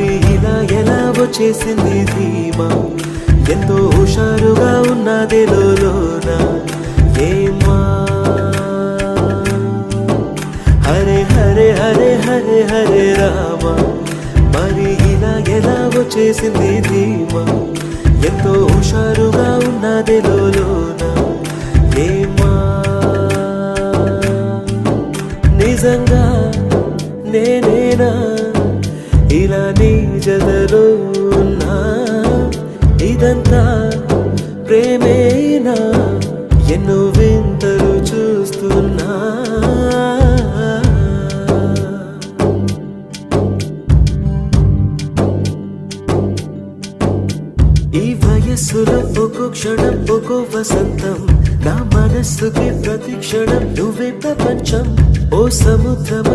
మరి ఇలా ఎలా వచ్చేసింది ధీమా. ఎంతో హుషారుగా ఉన్నది లోన ఏమా హరే హరే హరే హరే హరే రామ. మరి ఇలా ఎలా వచ్చేసింది ధీమా. ఎంతో హుషారుగా ఉన్నది లోన ఏమా నిజంగా నేనేనా? ఇలా నీ జదలో ఉన్నా ఇదంతా ప్రేమేనా? ఎన్నో వింతలు చూస్తున్నా. ఈ వయస్సులో ఒక్కో క్షణం ఒక్కో వసంతం నా మనస్సుకి ప్రతి క్షణం నువ్వే ప్రపంచం. ఓ సముద్రమ